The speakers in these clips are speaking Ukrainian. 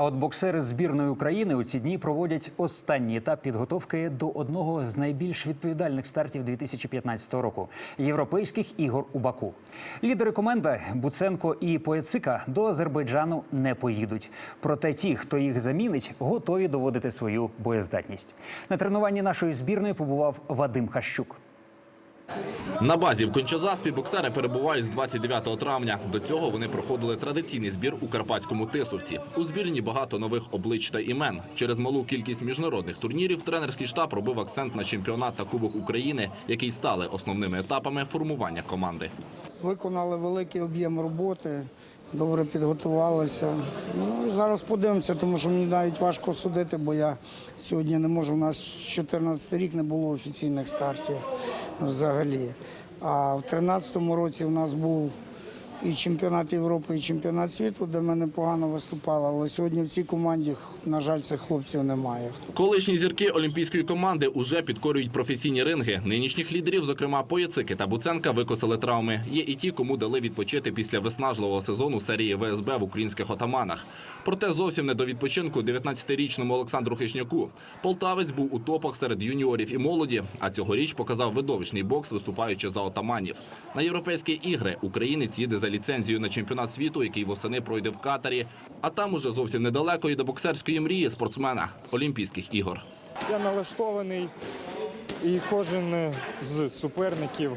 А от боксери збірної України у ці дні проводять останній етап підготовки до одного з найбільш відповідальних стартів 2015 року європейських ігор у Баку. Лідери команди Буценко і Пояцика до Азербайджану не поїдуть. Проте ті, хто їх замінить, готові доводити свою боєздатність. На тренуванні нашої збірної побував Вадим Хащук. На базі в Кончазаспі боксери перебувають з 29 травня. До цього вони проходили традиційний збір у карпатському тисовці. У збірні багато нових облич та імен. Через малу кількість міжнародних турнірів тренерський штаб робив акцент на чемпіонат та кубок України, який стали основними етапами формування команди. Виконали великий об'єм роботи, добре підготувалися. Ну, зараз подивимося, тому що мені навіть важко судити, бо я сьогодні не можу. У нас 14 рік не було офіційних стартів взагалі. А в 2013 році у нас був і чемпіонат Європи, і чемпіонат світу, де ми непогано виступали. Але сьогодні в цій команді, на жаль, цих хлопців немає. Колишні зірки олімпійської команди уже підкорюють професійні ринги. Нинішніх лідерів, зокрема Пояцики та Буценка, викосили травми. Є і ті, кому дали відпочити після виснажливого сезону серії ВСБ в українських отаманах. Проте зовсім не до відпочинку 19-річному Олександру Хищняку. Полтавець був у топах серед юніорів і молоді, а цьогоріч показав видовищний бокс, виступаючи за отаманів. На європейські ігри українець їде за ліцензією на чемпіонат світу, який восени пройде в Катарі. А там уже зовсім недалеко і до боксерської мрії спортсмена Олімпійських ігор. Я налаштований, і кожен з суперників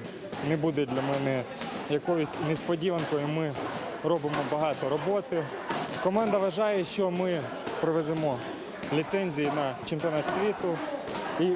не буде для мене якоюсь несподіванкою. Ми робимо багато роботи. Команда вважає, що ми привеземо ліцензії на чемпіонат світу і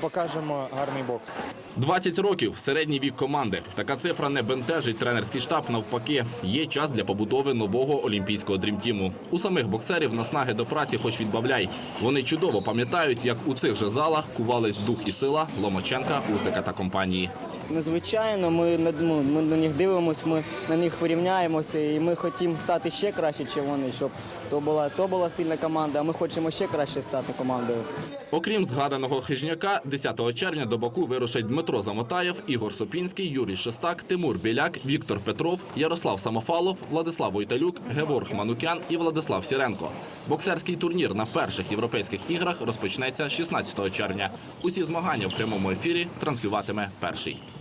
покажемо гарний бокс. 20 років середній вік команди. Така цифра не бентежить тренерський штаб. Навпаки, є час для побудови нового олімпійського дрімтіму. У самих боксерів наснаги до праці, хоч відбавляй. Вони чудово пам'ятають, як у цих же залах кувались дух і сила Ломаченка, Усика та компанії. Ну, звичайно, ми, на- ну, ми на них дивимося, ми на них порівняємося і ми хочемо стати ще краще, ніж вони, щоб то була, то була сильна команда, а ми хочемо ще краще стати командою. Окрім згаданого хижняка, 10 червня до Баку вирушать Дмитро Замотаєв, Ігор Сопінський, Юрій Шестак, Тимур Біляк, Віктор Петров, Ярослав Самофалов, Владислав Войталюк, Геворг Манукян і Владислав Сіренко. Боксерський турнір на перших європейських іграх розпочнеться 16 червня. Усі змагання в прямому ефірі транслюватиме перший.